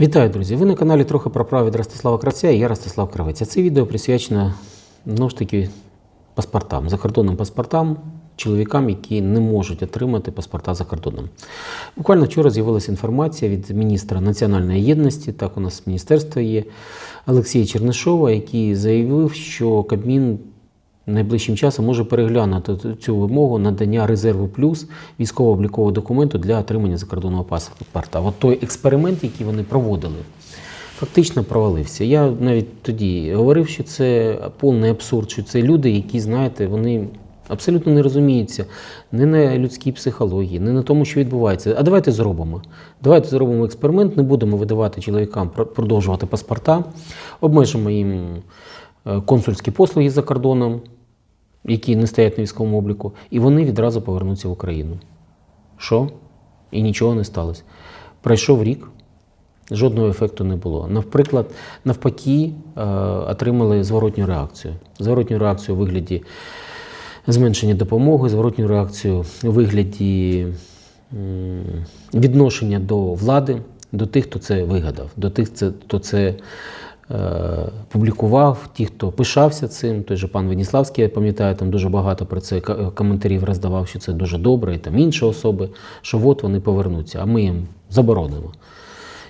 Вітаю, друзі! Ви на каналі трохи про право від Ростислава Кравця і я Ростислав Кравець. А Це відео присвячено знову ж таки паспортам, закордонним паспортам, чоловікам, які не можуть отримати паспорта за кордоном. Буквально вчора з'явилася інформація від міністра національної єдності, так у нас міністерство є, Олексія Чернишова, який заявив, що Кабмін найближчим часом може переглянути цю вимогу надання резерву плюс військово-облікового документу для отримання закордонного паспорта. От той експеримент, який вони проводили, фактично провалився. Я навіть тоді говорив, що це повний абсурд, що це люди, які, знаєте, вони. Абсолютно не розуміються не на людській психології, не на тому, що відбувається. А давайте зробимо. Давайте зробимо експеримент, не будемо видавати чоловікам продовжувати паспорта, обмежимо їм е, консульські послуги за кордоном, які не стоять на військовому обліку, і вони відразу повернуться в Україну. Що? І нічого не сталося. Пройшов рік, жодного ефекту не було. Наприклад, навпаки, е, отримали зворотню реакцію. Зворотню реакцію у вигляді зменшення допомоги, зворотню реакцію у вигляді відношення до влади, до тих, хто це вигадав, до тих, хто це публікував, ті, хто пишався цим. Той же пан Веніславський, я пам'ятаю, там дуже багато про це коментарів роздавав, що це дуже добре, і там інші особи, що от вони повернуться, а ми їм заборонимо.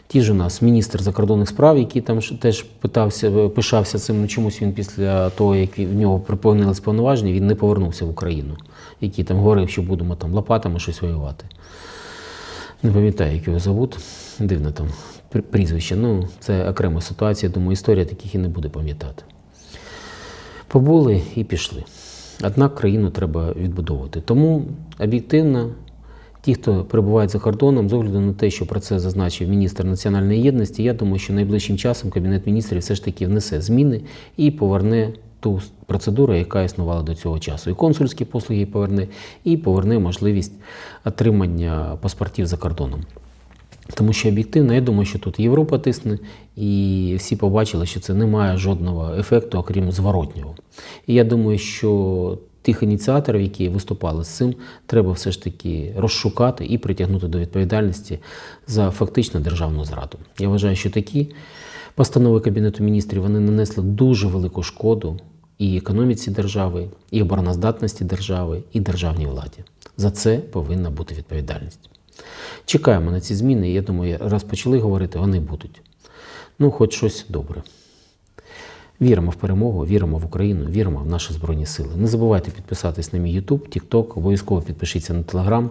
Ті ж у нас міністр закордонних справ, який там теж питався, пишався цим, ну чомусь він після того, як в нього припинились повноваження, він не повернувся в Україну, який там говорив, що будемо там лопатами щось воювати. Не пам'ятаю, як його зовут. Дивно там пр- прізвище. Ну, це окрема ситуація. Думаю, історія таких і не буде пам'ятати. Побули і пішли. Однак країну треба відбудовувати. Тому об'єктивно, ті, хто перебувають за кордоном, з огляду на те, що про це зазначив міністр національної єдності, я думаю, що найближчим часом Кабінет міністрів все ж таки внесе зміни і поверне ту процедуру, яка існувала до цього часу. І консульські послуги поверне, і поверне можливість отримання паспортів за кордоном. Тому що об'єктивно, я думаю, що тут Європа тисне, і всі побачили, що це не має жодного ефекту, окрім зворотнього. І я думаю, що тих ініціаторів, які виступали з цим, треба все ж таки розшукати і притягнути до відповідальності за фактично державну зраду. Я вважаю, що такі постанови Кабінету міністрів вони нанесли дуже велику шкоду і економіці держави, і обороноздатності держави, і державній владі. За це повинна бути відповідальність. Чекаємо на ці зміни, я думаю, раз почали говорити, вони будуть. Ну, хоч щось добре. Віримо в перемогу, віримо в Україну, віримо в наші Збройні Сили. Не забувайте підписатись на мій YouTube, TikTok, обов'язково підпишіться на Telegram.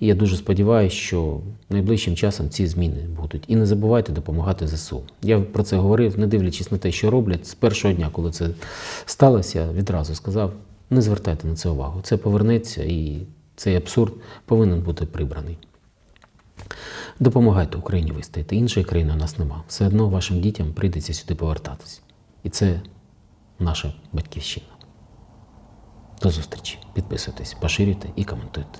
І я дуже сподіваюся, що найближчим часом ці зміни будуть. І не забувайте допомагати ЗСУ. Я про це говорив, не дивлячись на те, що роблять. З першого дня, коли це сталося, я відразу сказав: не звертайте на це увагу. Це повернеться, і цей абсурд повинен бути прибраний. Допомагайте Україні вистояти. Іншої країни у нас нема. Все одно вашим дітям прийдеться сюди повертатись. І це наша батьківщина. До зустрічі. Підписуйтесь, поширюйте і коментуйте.